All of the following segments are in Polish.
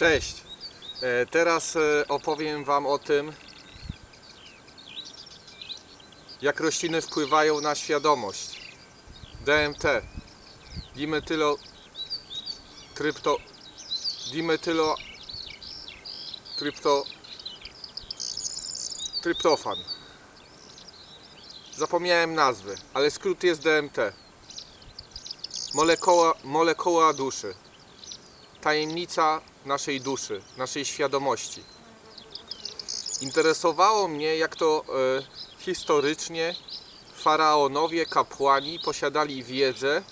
Cześć. E, Teraz e, opowiem Wam o tym, jak rośliny wpływają na świadomość. DMT. Dimetylo... Trypto... Dimetylo... Trypto... Tryptofan. Zapomniałem nazwy, ale skrót jest DMT. Molekuła, molekuła duszy tajemnica naszej duszy, naszej świadomości. Interesowało mnie, jak to e, historycznie faraonowie, kapłani posiadali wiedzę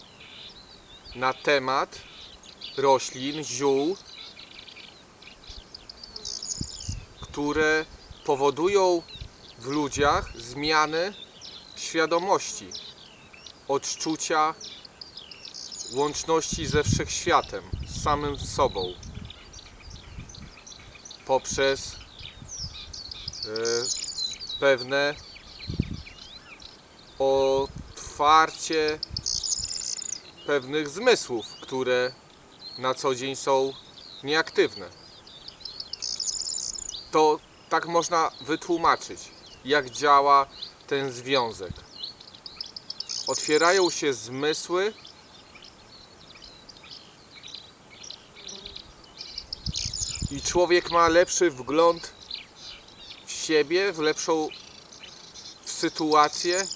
na temat roślin, ziół, które powodują w ludziach zmiany świadomości, odczucia łączności ze wszechświatem, z samym sobą, poprzez e, pewne otwarcie pewnych zmysłów, które na co dzień są nieaktywne. To tak można wytłumaczyć, jak działa ten związek. Otwierają się zmysły i człowiek ma lepszy wgląd w siebie, w lepszą sytuację,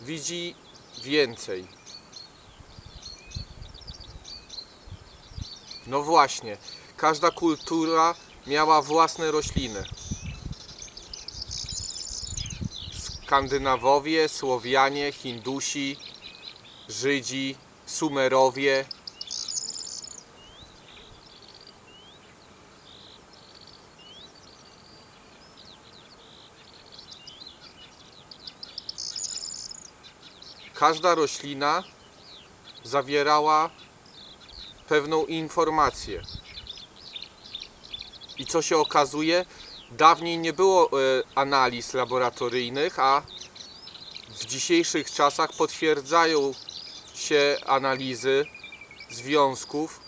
widzi więcej. No właśnie, każda kultura miała własne rośliny. Skandynawowie, Słowianie, Hindusi, Żydzi, Sumerowie, każda roślina zawierała pewną informację. I co się okazuje, dawniej nie było e, analiz laboratoryjnych, a w dzisiejszych czasach potwierdzają się analizy związków,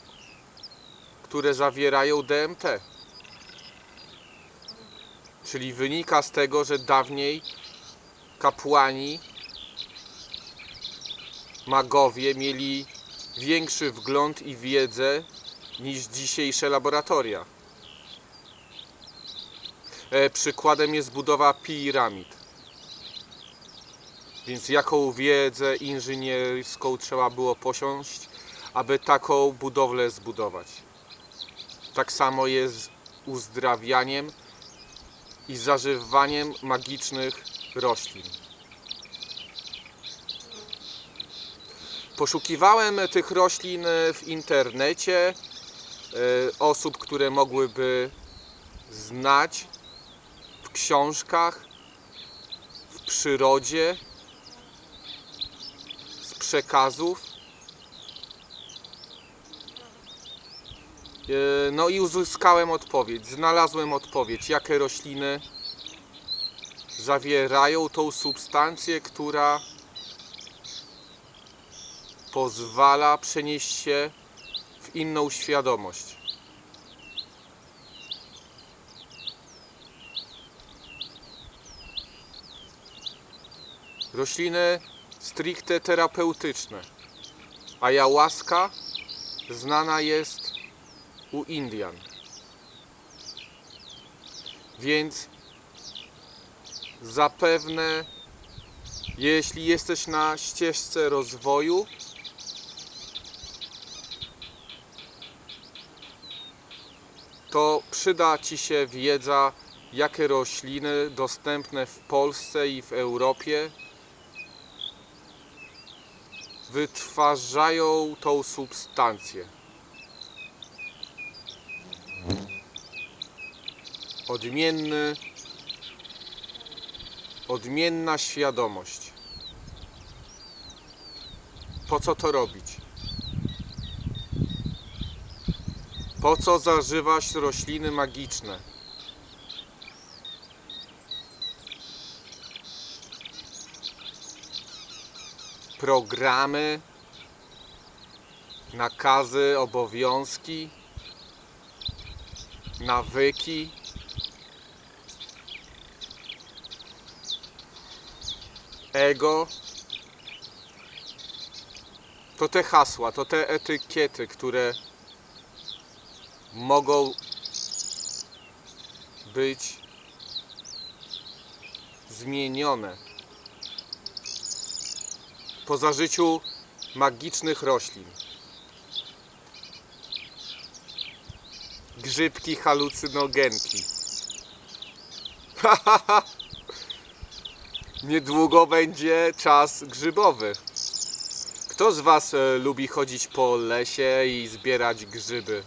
które zawierają DMT. Czyli wynika z tego, że dawniej kapłani magowie mieli większy wgląd i wiedzę niż dzisiejsze laboratoria. E, przykładem jest budowa piramid. Więc jaką wiedzę inżynierską trzeba było posiąść, aby taką budowlę zbudować. Tak samo jest z uzdrawianiem i zażywaniem magicznych roślin. Poszukiwałem tych roślin w internecie, e, osób, które mogłyby znać w książkach, w przyrodzie, z przekazów. E, No i uzyskałem odpowiedź, znalazłem odpowiedź, jakie rośliny zawierają tą substancję, która pozwala przenieść się w inną świadomość. Rośliny stricte terapeutyczne. Ayahuasca znana jest u Indian. Więc zapewne jeśli jesteś na ścieżce rozwoju, to przyda Ci się wiedza, jakie rośliny dostępne w Polsce i w Europie wytwarzają tą substancję. Odmienny, odmienna świadomość. Po co to robić? Po co zażywać rośliny magiczne? programy, nakazy, obowiązki nawyki. Ego. To te hasła, to te etykiety, które mogą być zmienione po zażyciu magicznych roślin. Grzybki halucynogenki. Niedługo będzie czas grzybowy. Kto z Was e, lubi chodzić po lesie i zbierać grzyby?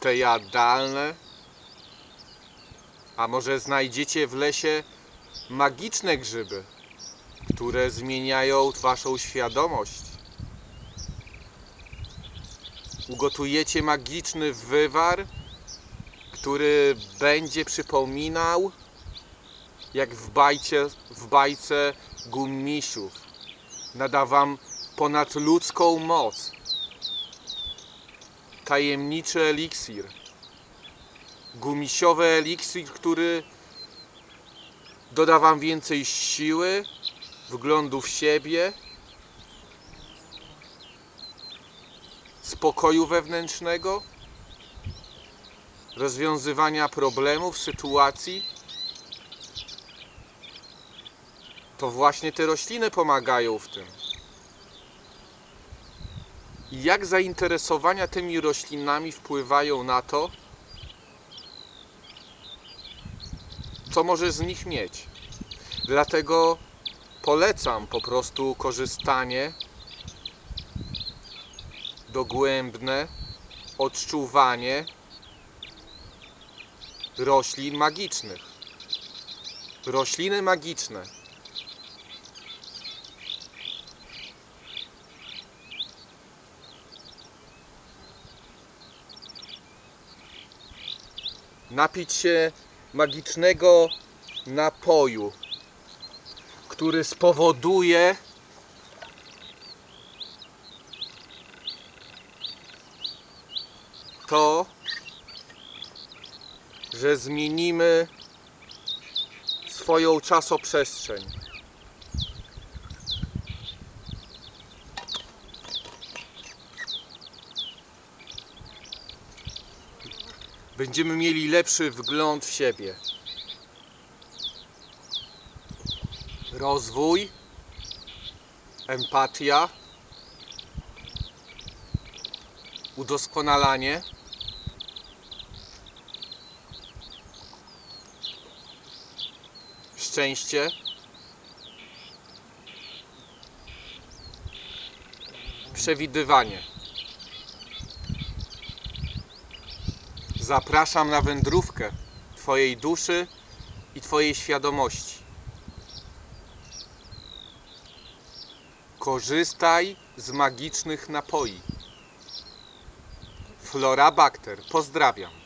Te jadalne? A może znajdziecie w lesie magiczne grzyby, które zmieniają Waszą świadomość? Ugotujecie magiczny wywar, który będzie przypominał, jak w bajce, w bajce gumisiów. Nada wam ponadludzką moc. Tajemniczy eliksir. Gumisiowy eliksir, który doda wam więcej siły, wglądu w siebie, spokoju wewnętrznego, rozwiązywania problemów, sytuacji. To właśnie te rośliny pomagają w tym. Jak zainteresowania tymi roślinami wpływają na to, co możesz z nich mieć. Dlatego polecam po prostu korzystanie dogłębne odczuwanie roślin magicznych. Rośliny magiczne. Napić się magicznego napoju, który spowoduje to, że zmienimy swoją czasoprzestrzeń. Będziemy mieli lepszy wgląd w siebie. Rozwój, empatia, udoskonalanie. Szczęście. Przewidywanie. Zapraszam na wędrówkę Twojej duszy i Twojej świadomości. Korzystaj z magicznych napoi. Flora Bakter. Pozdrawiam.